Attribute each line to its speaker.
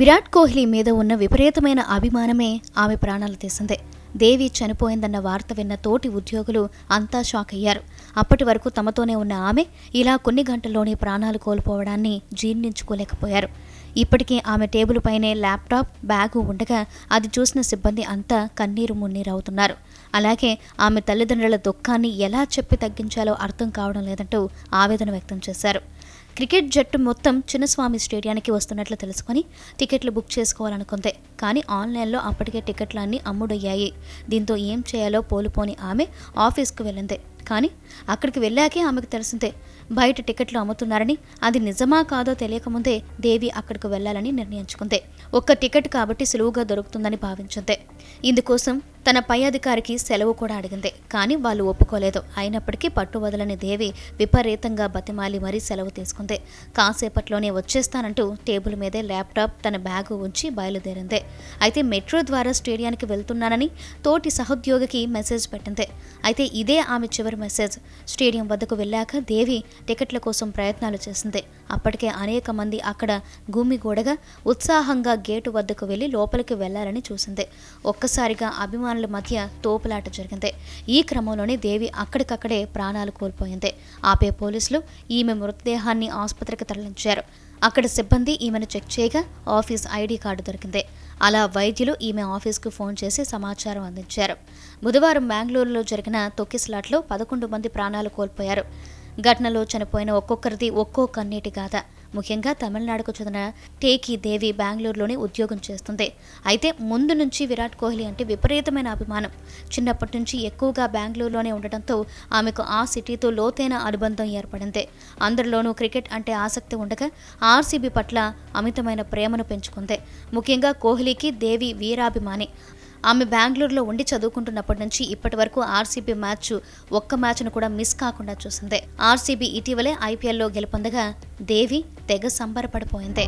Speaker 1: విరాట్ కోహ్లీ మీద ఉన్న విపరీతమైన అభిమానమే ఆమె ప్రాణాలు తీసింది. దేవి చనిపోయిందన్న వార్త విన్న తోటి ఉద్యోగులు అంతా షాక్ అయ్యారు. అప్పటి వరకు తమతోనే ఉన్న ఆమె ఇలా కొన్ని గంటల్లోనే ప్రాణాలు కోల్పోవడాన్ని జీర్ణించుకోలేకపోయారు. ఇప్పటికీ ఆమె టేబుల్ పైనే ల్యాప్టాప్ బ్యాగు ఉండగా అది చూసిన సిబ్బంది అంతా కన్నీరు మున్నీరవుతున్నారు అలాగే ఆమె తల్లిదండ్రుల దుఃఖాన్ని ఎలా చెప్పి తగ్గించాలో అర్థం కావడం లేదంటూ ఆవేదన వ్యక్తం చేశారు. క్రికెట్ జట్టు మొత్తం చిన్నస్వామి స్టేడియానికి వస్తున్నట్లు తెలుసుకొని టికెట్లు బుక్ చేసుకోవాలనుకుంది. కానీ ఆన్లైన్లో అప్పటికే టికెట్లు అన్నీ అమ్ముడయ్యాయి. దీంతో ఏం చేయాలో పోలుపోని ఆమె ఆఫీస్కు వెళ్ళింది. కానీ అక్కడికి వెళ్ళాకే ఆమెకు తెలిసిందే బయట టికెట్లు అమ్ముతున్నారని అది నిజమా కాదో తెలియకముందే దేవి అక్కడికి వెళ్ళాలని నిర్ణయించుకుంది. ఒక్క టికెట్ కాబట్టి సులువుగా దొరుకుతుందని భావించింది. ఇందుకోసం తన పై అధికారికి సెలవు కూడా అడిగింది. కానీ వాళ్ళు ఒప్పుకోలేదు. అయినప్పటికీ పట్టు వదలని దేవి విపరీతంగా బతిమాలి మరీ సెలవు తీసుకుంది. కాసేపట్లోనే వచ్చేస్తానంటూ టేబుల్ మీదే ల్యాప్టాప్ తన బ్యాగు ఉంచి బయలుదేరింది. అయితే మెట్రో ద్వారా స్టేడియానికి వెళ్తున్నానని తోటి సహోద్యోగికి మెసేజ్ పెట్టింది. అయితే ఇదే ఆమె చివరి మెసేజ్. స్టేడియం వద్దకు వెళ్ళాక దేవి టికెట్ల కోసం ప్రయత్నాలు చేసింది. అప్పటికే అనేక మంది అక్కడ గుమిగూడగా ఉత్సాహంగా గేటు వద్దకు వెళ్ళి లోపలికి వెళ్ళాలని చూసింది. ఒక్కసారిగా అభిమానుల మధ్య తోపులాట జరిగింది. ఈ క్రమంలోనే దేవి అక్కడికక్కడే ప్రాణాలు కోల్పోయింది. ఆపే పోలీసులు ఈమె మృతదేహాన్ని ఆసుపత్రికి తరలించారు. అక్కడ సిబ్బంది ఈమెను చెక్ చేయగా ఆఫీస్ ఐడి కార్డు దొరికింది. అలా వైద్యులు ఈమె ఆఫీస్కు ఫోన్ చేసి సమాచారం అందించారు. బుధవారం బెంగళూరులో జరిగిన తొక్కిసలాట్లో పదకొండు మంది ప్రాణాలు కోల్పోయారు. ఘటనలో చనిపోయిన ఒక్కొక్కరిది ఒక్కో కన్నీటి గాథ. ముఖ్యంగా తమిళనాడుకు చెందిన టేకి దేవి బెంగళూరులోనే ఉద్యోగం చేస్తుంది. అయితే ముందు నుంచి విరాట్ కోహ్లీ అంటే విపరీతమైన అభిమానం. చిన్నప్పటి నుంచి ఎక్కువగా బెంగళూరులోనే ఉండటంతో ఆమెకు ఆ సిటీతో లోతైన అనుబంధం ఏర్పడింది. అందరిలోనూ క్రికెట్ అంటే ఆసక్తి ఉండగా ఆర్సీబీ పట్ల అమితమైన ప్రేమను పెంచుకుంది. ముఖ్యంగా కోహ్లీకి దేవి వీరాభిమాని. ఆమె బెంగళూరులో ఉండి చదువుకుంటున్నప్పటి నుంచి ఇప్పటి వరకు ఆర్సీబీ మ్యాచ్ ఒక్క మ్యాచ్ను కూడా మిస్ కాకుండా చూసింది. ఆర్సీబీ ఇటీవలే ఐపీఎల్లో గెలుపొందగా దేవి తెగ సంబరపడిపోయింది.